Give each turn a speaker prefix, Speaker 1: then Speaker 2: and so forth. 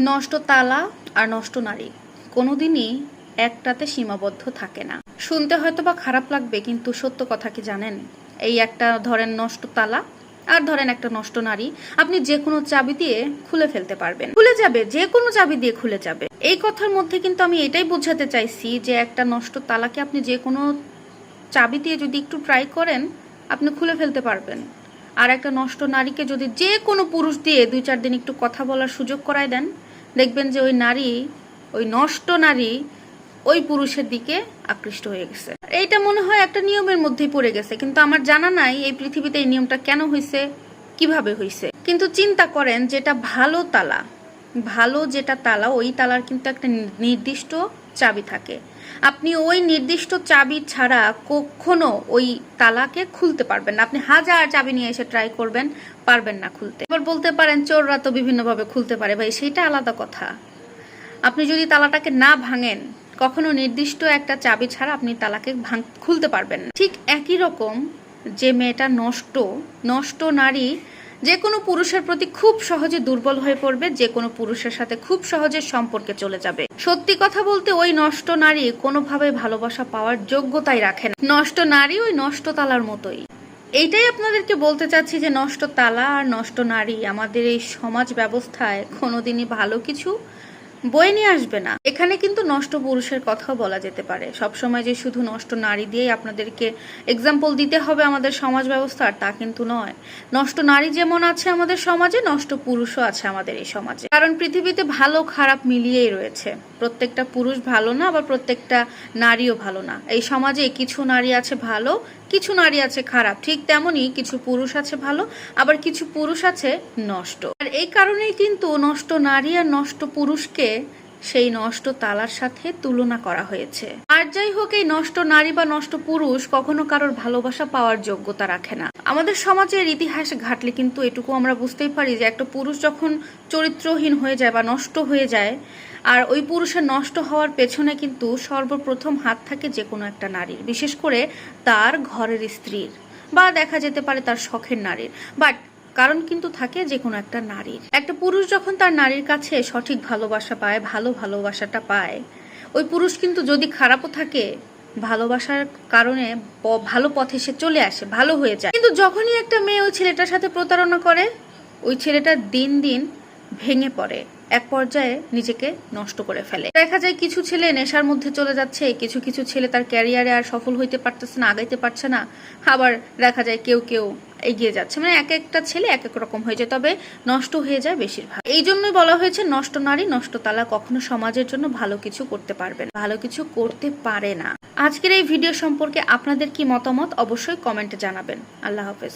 Speaker 1: নষ্ট তালা আর নষ্ট নারী। কোনোদিনই একটাতে সীমাবদ্ধ থাকে না। শুনতে হয়তো বা খারাপ লাগবে, কিন্তু সত্য কথা কি জানেন? এই একটা ধরেন নষ্ট তালা আর ধরেন একটা নষ্ট নারী, আপনি যে কোনো চাবি দিয়ে খুলে ফেলতে পারবেন। খুলে যাবে যে কোনো চাবি দিয়ে খুলে যাবে। এই কথার মধ্যে কিন্তু আমি এটাই বোঝাতে চাইছি যে একটা নষ্ট তালাকে আপনি যে কোনো চাবি দিয়ে যদি একটু ট্রাই করেন, আপনি খুলে ফেলতে পারবেন। আর একটা নষ্ট নারীকে যদি যে কোনো পুরুষ দিয়ে দুই চার দিন একটু কথা বলার সুযোগ করায় দেন, দেখবেন যে ওই নারী, ওই নষ্ট নারী ওই পুরুষের দিকে আকৃষ্ট হয়ে গেছে। এইটা মনে হয় একটা নিয়মের মধ্যেই পড়ে গেছে, কিন্তু আমার জানা নাই এই পৃথিবীতে এই নিয়মটা কেন হয়েছে কীভাবে হয়েছে কিন্তু চিন্তা করেন যেটা ভালো তালা ভালো যেটা তালা, ওই তালার কিন্তু একটা নির্দিষ্ট চাবি থাকে। আপনি ওই নির্দিষ্ট চাবি ছাড়া কখনো ওই তালাকে খুলতে পারবেন না। আপনি হাজার চাবি নিয়ে এসে ট্রাই করবেন, পারবেন না খুলতে। এবার বলতে পারেন, চোররা তো বিভিন্নভাবে খুলতে পারে। ভাই সেটা আলাদা কথা। আপনি যদি তালাটাকে না ভাঙেন, কখনো নির্দিষ্ট একটা চাবি ছাড়া আপনি তালাকে ভাঙ খুলতে পারবেন না। ঠিক একই রকম যে মেয়েটা নষ্ট নষ্ট নারী যে কোনো পুরুষের প্রতি খুব সহজে দুর্বল হয়ে পড়বে যে কোনো পুরুষের সাথে খুব সহজে সম্পর্কে চলে যাবে। সত্যি কথা বলতে ওই নষ্ট নারী কোনোভাবে ভালোবাসা পাওয়ার যোগ্যতাই রাখে না। নষ্ট নারী ওই নষ্ট তালার মতোই। এইটাই আপনাদেরকে বলতে চাচ্ছি যে নষ্ট তালা আর নষ্ট নারী, আমাদের এই সমাজ ব্যবস্থায় কোনোদিনই ভালো কিছু বয়ে নিয়ে আসবে না। এখানে কিন্তু নষ্ট পুরুষের কথাও বলা যেতে পারে। সবসময় যে শুধু নষ্ট নারী দিয়েই আপনাদেরকে এক্সাম্পল দিতে হবে আমাদের সমাজ ব্যবস্থার তা কিন্তু নয়। নষ্ট নারী যেমন আছে আমাদের সমাজে, নষ্ট পুরুষও আছে আমাদের এই সমাজে। কারণ পৃথিবীতে ভালো খারাপ মিলিয়েই রয়েছে। প্রত্যেকটা পুরুষ ভালো না, আবার প্রত্যেকটা নারীও ভালো না। এই সমাজে কিছু নারী আছে ভালো, কিছু নারী আছে খারাপ। ঠিক তেমনই কিছু পুরুষ আছে ভালো, আবার কিছু পুরুষ আছে নষ্ট। আর এই কারণেই কিন্তু নষ্ট নারী আর নষ্ট পুরুষকে সেই নষ্ট তালার সাথে তুলনা করা হয়েছে। আর যাই হোক, এই নষ্ট নারী বা নষ্ট পুরুষ কখনো কারোর ভালোবাসা পাওয়ার যোগ্যতা রাখে না। আমাদের সমাজের ইতিহাস ঘাটলে কিন্তু এটুকু আমরা বুঝতেই পারি যে একটা পুরুষ যখন চরিত্রহীন হয়ে যায় বা নষ্ট হয়ে যায়, আর ওই পুরুষের নষ্ট হওয়ার পেছনে কিন্তু সর্বপ্রথম হাত থাকে যে কোনো একটা নারীর, বিশেষ করে তার ঘরের স্ত্রীর, বা দেখা যেতে পারে তার শখের নারীর। বাট কারণ কিন্তু থাকে যে কোনো একটা নারীর। একটা পুরুষ যখন তার নারীর কাছে সঠিক ভালোবাসা পায়, ভালো ভালোবাসাটা পায়, ওই পুরুষ কিন্তু যদি খারাপও থাকে, ভালোবাসার কারণে ভালো পথে সে চলে আসে, ভালো হয়ে যায়। কিন্তু যখনই একটা মেয়ে ওই ছেলেটার সাথে প্রতারণা করে, ওই ছেলেটা দিন দিন ভেঙে পড়ে। এক পর্যায়ে নিজেকে নষ্ট করে ফেলে। দেখা যায় কিছু ছেলে নেশার মধ্যে চলে যাচ্ছে, কিছু কিছু ছেলে তার ক্যারিয়ারে আর সফল হইতে পারতেছে না, আগাইতে পারছে না। আবার দেখা যায় কেউ কেউ এগিয়ে যাচ্ছে। মানে এক একটা ছেলে এক এক রকম হয়ে যায়, তবে নষ্ট হয়ে যায় বেশিরভাগ। এই জন্যই বলা হয়েছে, নষ্ট নারী নষ্ট তালা কখনো সমাজের জন্য ভালো কিছু করতে পারবে না, ভালো কিছু করতে পারে না। আজকের এই ভিডিও সম্পর্কে আপনাদের কি মতামত, অবশ্যই কমেন্টে জানাবেন। আল্লাহ হাফেজ।